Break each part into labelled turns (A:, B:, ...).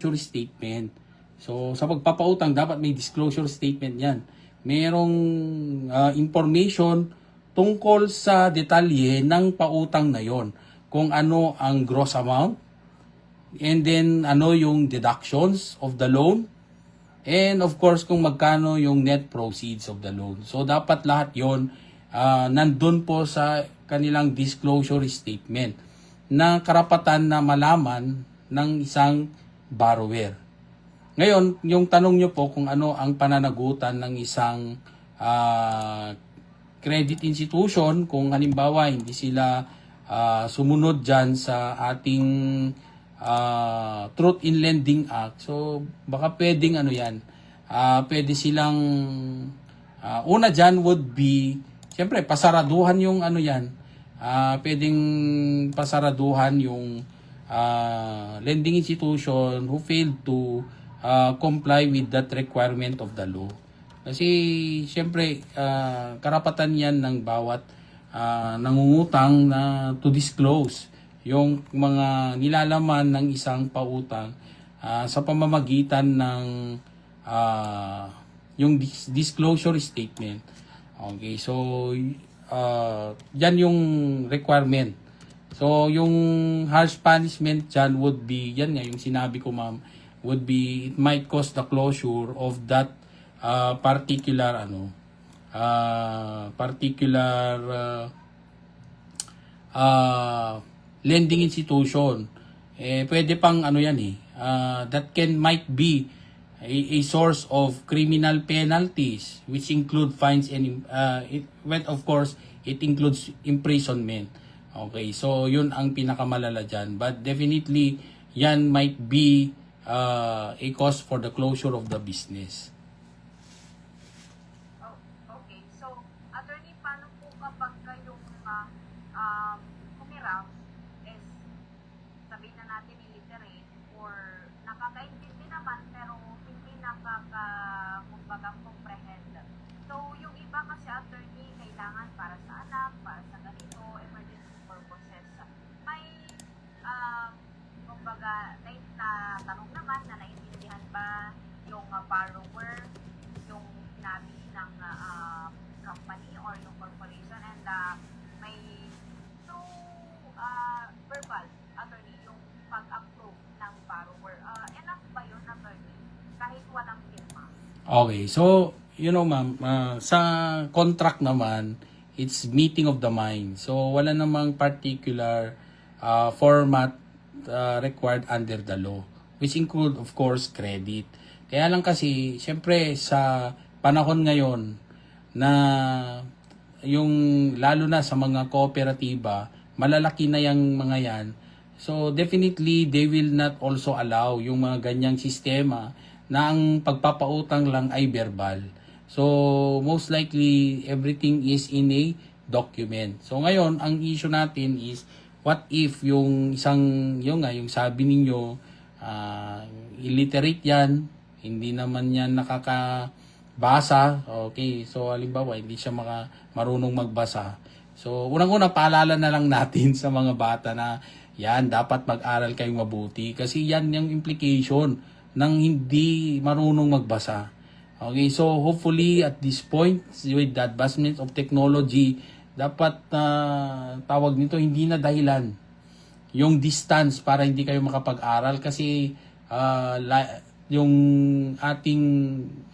A: disclosure statement. So, sa pagpapautang, dapat may disclosure statement yan. Merong ah, information tungkol sa detalye ng pautang na yon. Kung ano ang gross amount, and then ano yung deductions of the loan, and of course kung magkano yung net proceeds of the loan. So, dapat lahat yon ah, nandun po sa kanilang disclosure statement na karapatan na malaman ng isang borrower. Ngayon, yung tanong nyo po kung ano ang pananagutan ng isang ah, credit institution, kung halimbawa hindi sila ah, sumunod dyan sa ating ah, Truth in Lending Act, so baka pwedeng ano yan, ah, pwede silang, ah, una dyan would be, siyempre pasaraduhan yung ano yan, ah, pwedeng pasaraduhan yung ah, lending institution who failed to ah, comply with that requirement of the law. Kasi siyempre ah, karapatan yan ng bawat ah, nangungutang na to disclose yung mga nilalaman ng isang pautang ah, sa pamamagitan ng ah, yung dis- disclosure statement. Okay, so uh, yan yung requirement. So yung harsh punishment dyan would be, yan nga yung sinabi ko ma'am, would be it might cause the closure of that uh, particular ano uh, particular uh, uh, lending institution. Eh pwede pang ano yan eh uh, that can might be a, a source of criminal penalties which include fines and uh, it, well, of course it includes imprisonment okay so yun ang pinakamalala dyan. But definitely yan might be uh, a cause for the closure of the business
B: Oh, okay. So, attorney, paano po kapag kayong uh, um, humiram is sabihin na natin illiterate or nakakaintindi naman pero hindi nakaka kumbaga comprehend. So, yung iba kasi attorney kailangan para sa anak, para sa ganito, emergency purposes. May um, kumbaga na, na tanong naman na naintindihan ba uh, borrower yung sinabi ng uh, company or yung corporation and uh, may through uh, verbal attorney yung pag-approve ng borrower. Uh, enough ba yun attorney kahit walang firma?
A: Okay, so, you know ma'am, ah, sa contract naman, it's meeting of the mind. So, wala namang particular ah, format ah, required under the law, which include, of course, credit. Kaya lang kasi, syempre, sa panahon ngayon, na yung lalo na sa mga kooperatiba, malalaki na yung mga yan. So definitely they will not also allow yung mga ganyang sistema na ang pagpapautang lang ay verbal. So most likely everything is in a document. So ngayon ang issue natin is what if yung isang yung nga yung sabi ninyo ah, illiterate yan, hindi naman yan nakakabasa. Okay, so halimbawa hindi siya maka, marunong magbasa. So unang-una paalala na lang natin sa mga bata na yan dapat mag-aral kayong mabuti kasi yan yung implication ng hindi marunong magbasa. Okay, so hopefully at this point with the advancement of technology dapat na tawag nito hindi na dahilan yung distance para hindi kayo makapag-aral kasi la- yung ating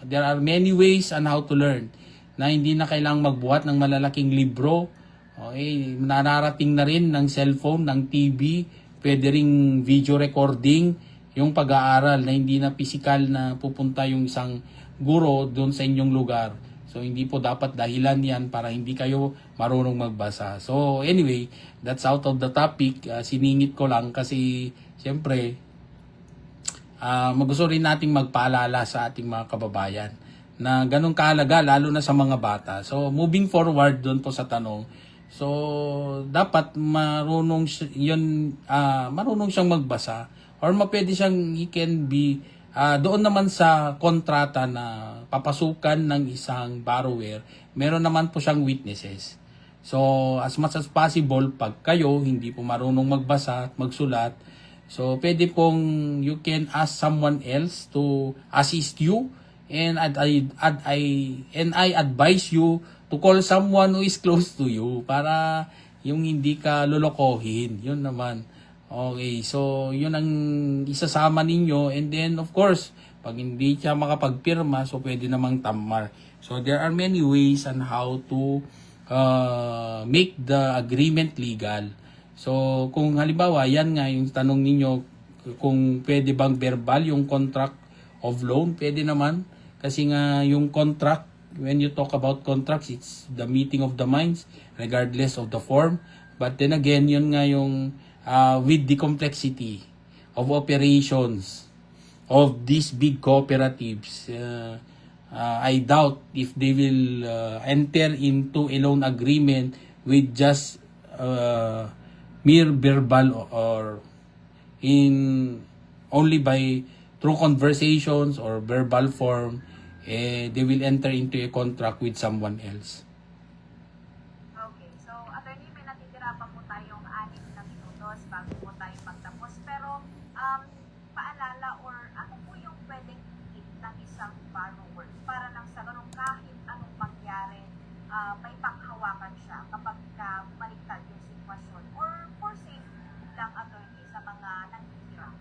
A: there are many ways on how to learn na hindi na kailangang magbuhat ng malalaking libro okay nararating na rin ng cellphone ng TV pwede ring video recording yung pag-aaral na hindi na physical na pupunta yung isang guro doon sa inyong lugar So hindi po dapat dahilan 'yan para hindi kayo marunong magbasa. So anyway, that's out of the topic. Ah, siningit ko lang kasi siyempre ah magusto rin nating magpaalala sa ating mga kababayan na ganun kahalaga lalo na sa mga bata. So moving forward doon po sa tanong. So dapat marunong 'yun ah, marunong siyang magbasa or mapwede siyang he can be Ah, doon naman sa kontrata na papasukan ng isang borrower, meron naman po siyang witnesses. So, as much as possible, pag kayo hindi po marunong magbasa at magsulat, So, pwede pong you can ask someone else to assist you and I, I, I, and I advise you to call someone who is close to you para yung hindi ka lolokohin. Yun naman. Okay, so yun ang isasama ninyo and then of course, pag hindi siya makapagpirma, so pwede namang tamar. So there are many ways on how to uh, make the agreement legal. So kung halimbawa, yan nga yung tanong ninyo kung pwede bang verbal yung contract of loan, pwede naman. Kasi nga yung contract, when you talk about contracts, it's the meeting of the minds regardless of the form. But then again, yun nga yung uh, with the complexity of operations of these big cooperatives, uh, uh, I doubt if they will uh, enter into a loan agreement with just uh, mere verbal or in only by through conversations or verbal form eh, they will enter into a contract with someone else.
B: Okay, so attorney, may natitira pa po tayong anim na minutos bago po tayo magtapos. Pero um, paalala or ano po yung pwedeng hit ng isang borrower para nang sa ganun kahit anong mangyari, ah, may panghawakan siya kapag ka baliktad yung sitwasyon lang attorney sa mga nangihirap.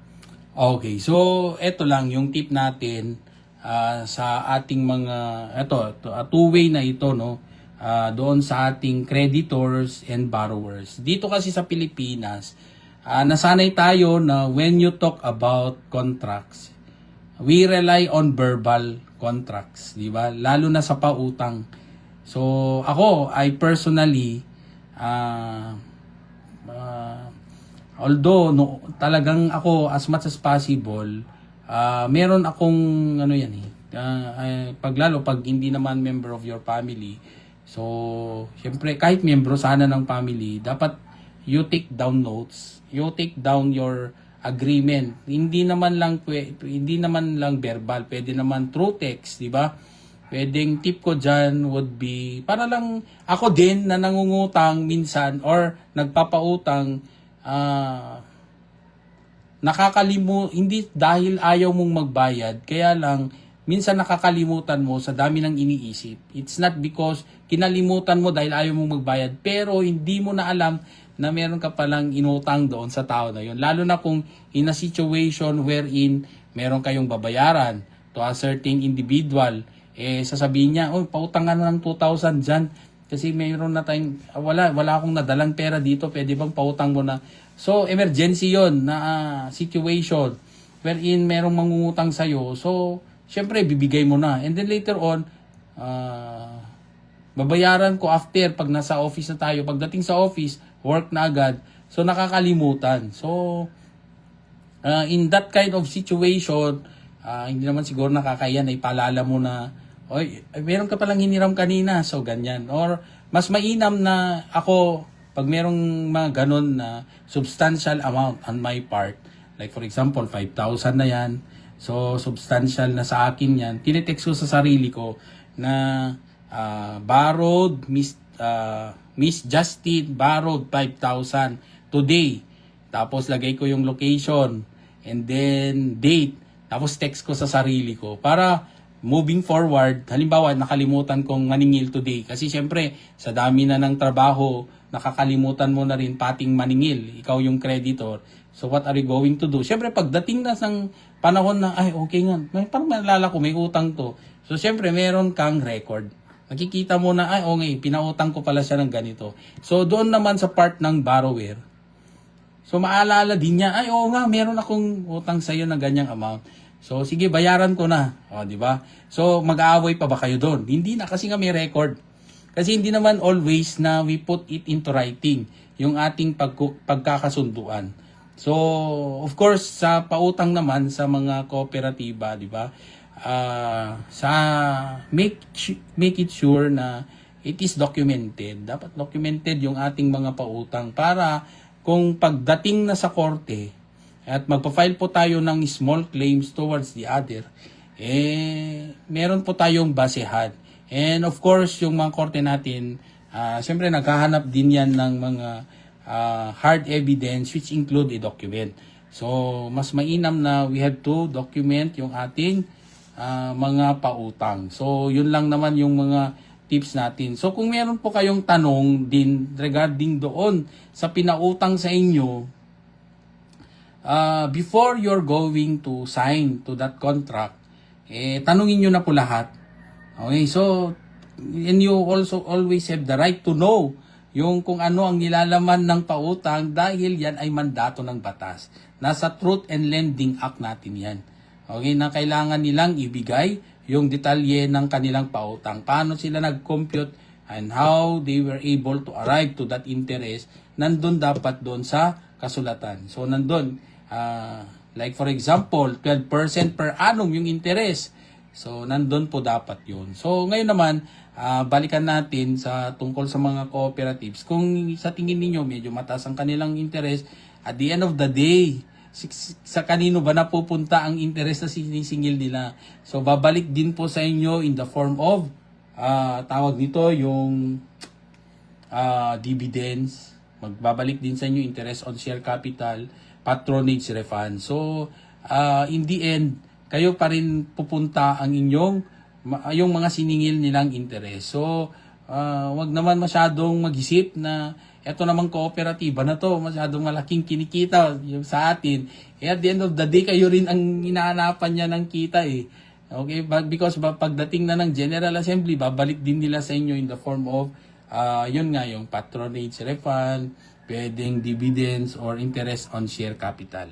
A: Okay, so eto lang yung tip natin ah, sa ating mga eto, to, ah, two-way na ito no. ah, doon sa ating creditors and borrowers. Dito kasi sa Pilipinas, ah, nasanay tayo na when you talk about contracts, we rely on verbal contracts, di ba? Lalo na sa pautang. So, ako, I personally, ah, although no, talagang ako as much as possible, ah, meron akong ano yan eh, ah, eh, pag lalo pag hindi naman member of your family, so syempre kahit membro sana ng family, dapat you take down notes, you take down your agreement. Hindi naman lang hindi naman lang verbal, pwede naman through text, di ba? Pwedeng tip ko dyan would be, para lang ako din na nangungutang minsan or nagpapautang, ah, nakakalimu hindi dahil ayaw mong magbayad, kaya lang minsan nakakalimutan mo sa dami ng iniisip. It's not because kinalimutan mo dahil ayaw mong magbayad, pero hindi mo na alam na meron ka palang inutang doon sa tao na yun. Lalo na kung in a situation wherein meron kayong babayaran to a certain individual, eh sasabihin niya, oh, pautang ka na ng 2,000 dyan. Kasi mayroon na tayong, ah, wala, wala akong nadalang pera dito, pwede bang pautang mo na? So, emergency yon na ah, situation wherein merong mangungutang sa'yo. So, syempre, bibigay mo na. And then later on, ah, babayaran ko after pag nasa office na tayo. Pagdating sa office, work na agad. So, nakakalimutan. So, uh, in that kind of situation, ah, hindi naman siguro nakakaya na ipaalala mo na, oy, meron ka palang hiniram kanina, so ganyan. Or, mas mainam na ako, pag merong mga ganon na substantial amount on my part, like for example, 5,000 na yan, so substantial na sa akin yan, tinitext ko sa sarili ko na ah, borrowed, Miss, ah, Miss Justin, borrowed 5,000 today. Tapos lagay ko yung location and then date. Tapos text ko sa sarili ko para moving forward, halimbawa nakalimutan kong maningil today kasi syempre sa dami na ng trabaho, nakakalimutan mo na rin pating maningil, ikaw yung creditor. So what are you going to do? Syempre pagdating na sang panahon na ay okay nga, may parang malala ko may utang to. So syempre meron kang record. Nakikita mo na ay okay, pinautang ko pala siya ng ganito. So doon naman sa part ng borrower, So maalala din niya, ay oo nga, meron akong utang sa iyo ng ganyang amount. So sige, bayaran ko na. O, di ba? So mag-aaway pa ba kayo doon? Hindi na kasi nga may record. Kasi hindi naman always na we put it into writing yung ating pagku- pagkakasunduan. So, of course, sa pautang naman sa mga kooperatiba, di ba? Ah, sa make make it sure na it is documented. Dapat documented yung ating mga pautang para kung pagdating na sa korte at magpa-file po tayo ng small claims towards the other, eh, meron po tayong basehan. And of course, yung mga korte natin, ah, siyempre naghahanap din yan ng mga ah, hard evidence which include a document. So, mas mainam na we have to document yung ating ah, mga pautang. So, yun lang naman yung mga tips natin. So, kung meron po kayong tanong din regarding doon sa pinautang sa inyo, uh, before you're going to sign to that contract, eh, tanungin nyo na po lahat. Okay, so, and you also always have the right to know yung kung ano ang nilalaman ng pautang dahil yan ay mandato ng batas. Nasa Truth and Lending Act natin yan. Okay, na kailangan nilang ibigay yung detalye ng kanilang pautang. Paano sila nag-compute and how they were able to arrive to that interest, nandun dapat doon sa kasulatan. So, nandun, ah, like for example, 12% per annum yung interest. So, nandun po dapat yun. So, ngayon naman, ah, balikan natin sa tungkol sa mga cooperatives. Kung sa tingin ninyo medyo mataas ang kanilang interest, at the end of the day, sa kanino ba napupunta ang interest na sinisingil nila? So, babalik din po sa inyo in the form of, ah, tawag nito, yung ah, dividends, magbabalik din sa inyo interest on share capital, patronage refund. So, ah, in the end, kayo pa rin pupunta ang inyong yung mga siningil nilang interest. So, ah, wag naman masyadong mag-isip na eto namang kooperatiba na to, masyadong malaking kinikita yung sa atin. Eh, at the end of the day, kayo rin ang inaanapan niya ng kita eh. Okay, but because pagdating na ng General Assembly, babalik din nila sa inyo in the form of, ah, yun nga, yung patronage refund, pwedeng dividends or interest on share capital.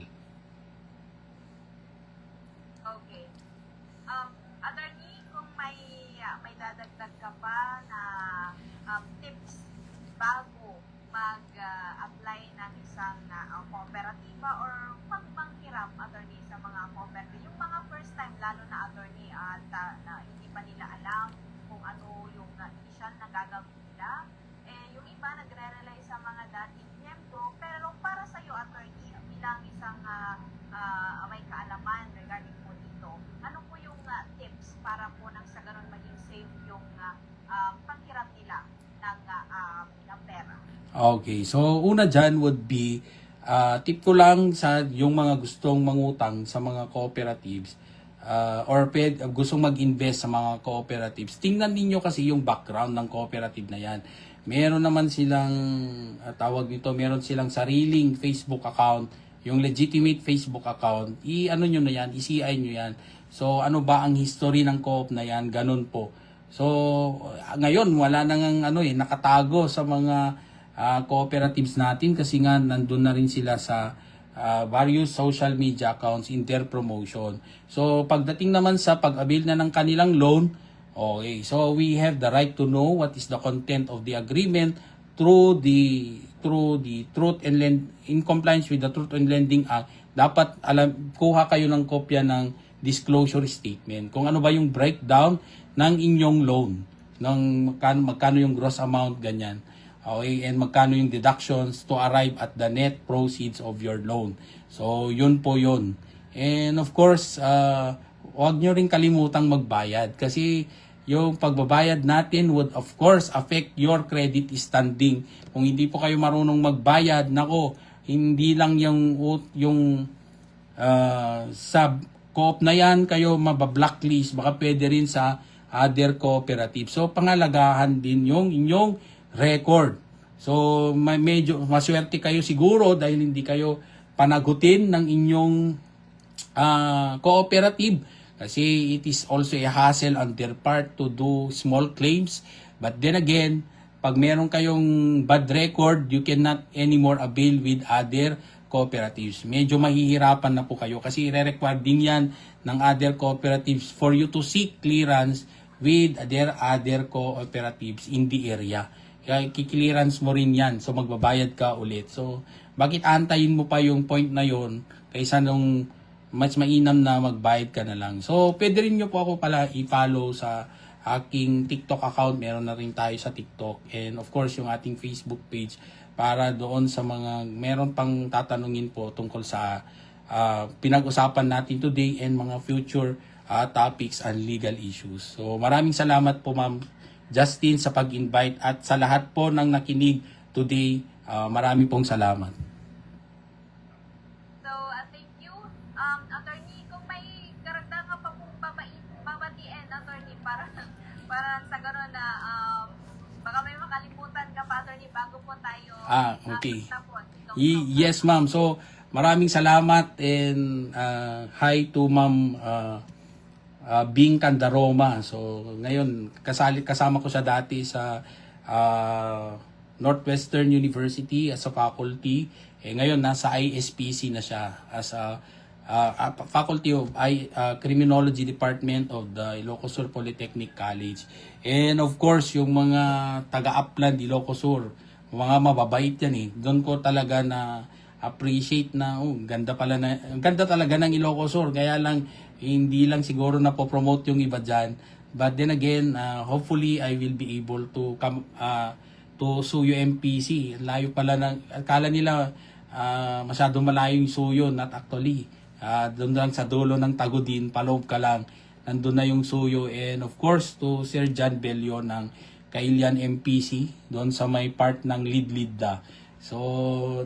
B: Okay. Um, attorney, kung may ah, may dadagdag pa na um, tips bago mag-apply ng isang uh, kooperatiba or pagmanghiram, attorney, sa mga cooperative. Yung mga first time, lalo na attorney, at ah, na hindi pa nila alam kung ano yung uh, initial na gagawin nila. Eh, yung iba nagre-rely sa mga dating miyembro, pero para sa iyo, attorney, bilang isang ah, ah, may kaalaman regarding po dito, ano po yung ah, tips para po nang sa ganun maging safe yung ah, ah, panghiram nila ng, ah, ng pera?
A: Okay, so una dyan would be, ah, tip ko lang sa yung mga gustong mangutang sa mga cooperatives ah, or ped, gustong mag-invest sa mga cooperatives, tingnan ninyo kasi yung background ng cooperative na yan. Meron naman silang, ah, tawag nito, meron silang sariling Facebook account, yung legitimate Facebook account, i-ano nyo na yan, i-CI nyo yan. So, ano ba ang history ng co-op na yan? Ganun po. So, ngayon, wala nang ano eh, nakatago sa mga ah, cooperatives natin kasi nga nandun na rin sila sa ah, various social media accounts in their promotion. So, pagdating naman sa pag-avail na ng kanilang loan, okay, so we have the right to know what is the content of the agreement through the through the Truth and Lend in compliance with the Truth and Lending Act. Dapat alam kuha kayo ng kopya ng disclosure statement. Kung ano ba yung breakdown ng inyong loan, ng magkano, magkano yung gross amount ganyan. Okay, and magkano yung deductions to arrive at the net proceeds of your loan. So, yun po yun. And of course, uh, huwag nyo rin kalimutang magbayad kasi yung pagbabayad natin would of course affect your credit standing. Kung hindi po kayo marunong magbayad, nako, hindi lang yung yung uh, sa co-op na yan kayo mabablacklist, baka pwede rin sa other cooperative. So pangalagahan din yung inyong record. So may medyo maswerte kayo siguro dahil hindi kayo panagutin ng inyong ah, cooperative kasi it is also a hassle on their part to do small claims. But then again, pag meron kayong bad record, you cannot anymore avail with other cooperatives. Medyo mahihirapan na po kayo kasi i-require din yan ng other cooperatives for you to seek clearance with their other cooperatives in the area. Kaya kiklearance mo rin yan. So magbabayad ka ulit. So bakit antayin mo pa yung point na yon kaysa nung mas mainam na magbayad ka na lang. So pwede rin nyo po ako pala i-follow sa aking TikTok account. Meron na rin tayo sa TikTok. And of course yung ating Facebook page para doon sa mga meron pang tatanungin po tungkol sa ah, pinag-usapan natin today and mga future ah, topics and legal issues. So maraming salamat po ma'am Justin sa pag-invite at sa lahat po ng nakinig today. Uh, marami pong salamat.
B: So, uh, thank
A: you. Um,
B: attorney, kung may karagdagan ka pa pong babatiin, attorney, para, para sa gano'n na um, baka may makalimutan ka pa, attorney, bago po tayo ah,
A: ah okay. Y- yes, ma'am. So, maraming salamat and uh, hi to ma'am uh, uh, Bing Candaroma. So, ngayon, kasali, kasama ko siya dati sa uh, Northwestern University as a faculty. Eh, ngayon, nasa ISPC na siya as a uh, Faculty of I, uh, Criminology Department of the Ilocos Sur Polytechnic College. And of course, yung mga taga-upland Ilocos Sur, mga mababait yan eh. Doon ko talaga na appreciate na oh, ganda pala na ganda talaga ng Ilocos kaya lang hindi lang siguro na po-promote yung iba diyan but then again uh, hopefully I will be able to come uh, to Suyo MPC layo pala ng akala nila uh, masyadong malayo yung Suyo not actually. Uh, doon lang sa dulo ng Tagudin paloob ka lang nandun na yung Suyo. And of course to Sir John Bello ng Kailian MPC doon sa may part ng Lidlidda. So,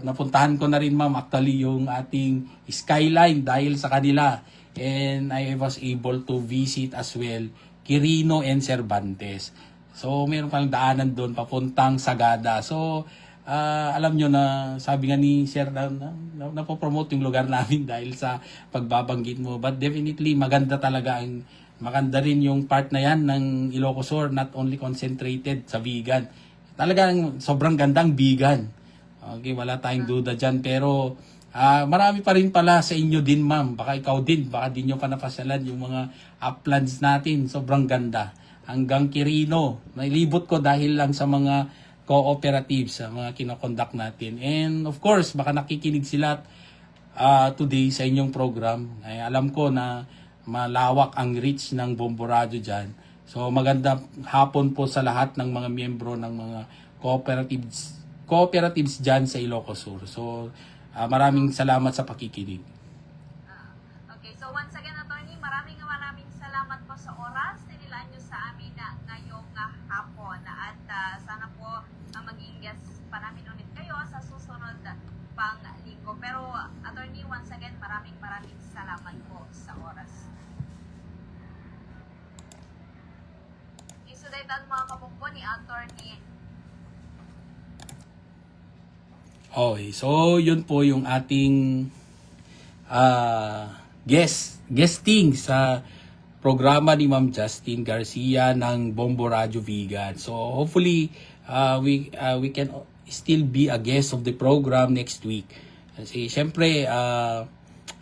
A: napuntahan ko na rin ma'am actually yung ating skyline dahil sa kanila. And I was able to visit as well Quirino and Cervantes. So, meron pang daanan doon papuntang Sagada. So, ah, alam nyo na sabi nga ni Sir na, na, na, napopromote yung lugar namin dahil sa pagbabanggit mo. But definitely maganda talaga ang maganda rin yung part na yan ng Ilocos Sur not only concentrated sa vegan. Talagang sobrang gandang vegan. Okay, wala tayong duda dyan. Pero ah, marami pa rin pala sa inyo din ma'am. Baka ikaw din, baka di nyo pa napasyalan yung mga uplands natin. Sobrang ganda. Hanggang Quirino. Nailibot ko dahil lang sa mga cooperatives, sa mga kinokonduct natin. And of course, baka nakikinig sila ah, today sa inyong program. Ay, alam ko na malawak ang reach ng Bombo Radio dyan. So maganda hapon po sa lahat ng mga miyembro ng mga cooperatives cooperatives dyan sa Ilocos Sur. So ah, maraming salamat sa pakikinig.
B: Ah, okay, so once again, attorney, maraming maraming salamat po sa oras na nilaan nyo sa amin na ngayong ah, hapon. At ah, sana po uh, maging guest pa namin ulit kayo sa susunod pang linggo. Pero attorney, once again, maraming maraming salamat po sa oras. Isudaytan mga kapungko ni attorney
A: Okay, so yun po yung ating ah, guest, guesting sa programa ni Ma'am Justin Garcia ng Bombo Radio Vegan. So hopefully ah, we ah, we can still be a guest of the program next week. Kasi syempre ah,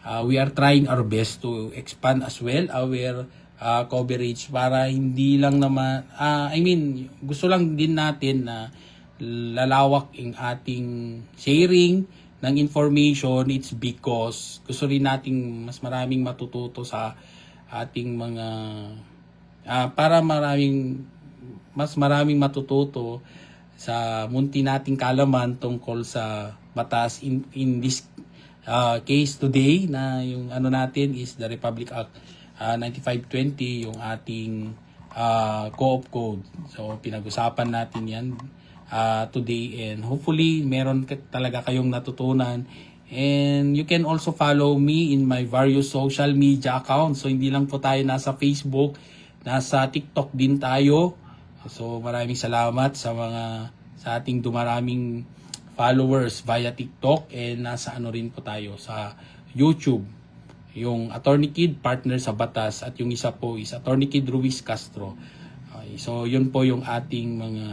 A: ah, we are trying our best to expand as well our ah, coverage para hindi lang naman ah, I mean gusto lang din natin na lalawak ang ating sharing ng information it's because gusto rin nating mas maraming matututo sa ating mga ah, para maraming mas maraming matututo sa munti nating kalaman tungkol sa batas in, in this ah, case today na yung ano natin is the Republic Act ah, 9520 yung ating ah, co-op code. So pinag-usapan natin 'yan ah, today and hopefully meron talaga kayong natutunan and you can also follow me in my various social media accounts. So hindi lang po tayo nasa Facebook, nasa TikTok din tayo. So maraming salamat sa mga sa ating dumaraming followers via TikTok and nasa ano rin po tayo sa YouTube. Yung Attorney Kid partner sa Batas at yung isa po is Attorney Kid Ruiz Castro. Okay, so yun po yung ating mga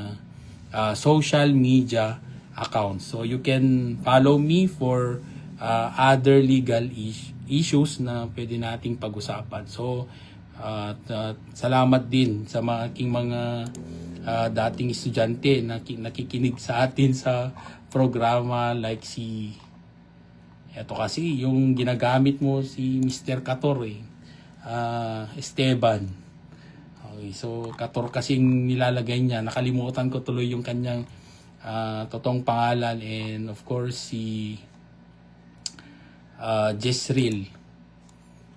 A: uh, social media accounts. So you can follow me for uh, other legal is- issues na pwede nating pag-usapan. So uh, at salamat din sa mga aking mga uh, dating estudyante na ki- nakikinig sa atin sa programa like si eto kasi yung ginagamit mo si Mr. Cator eh. Ah, Esteban. Okay, so Cator kasi nilalagay niya. Nakalimutan ko tuloy yung kanyang ah, totoong pangalan and of course si uh, Jezreel.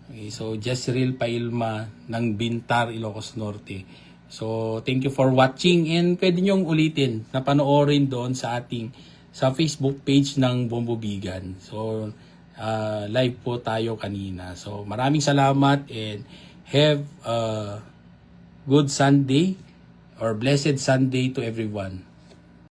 A: Okay, so Jezreel Pailma ng Bintar, Ilocos Norte. So thank you for watching and pwede niyong ulitin na panoorin doon sa ating sa Facebook page ng Bombo Bigan. So uh, live po tayo kanina. So maraming salamat and have a good Sunday or blessed Sunday to everyone.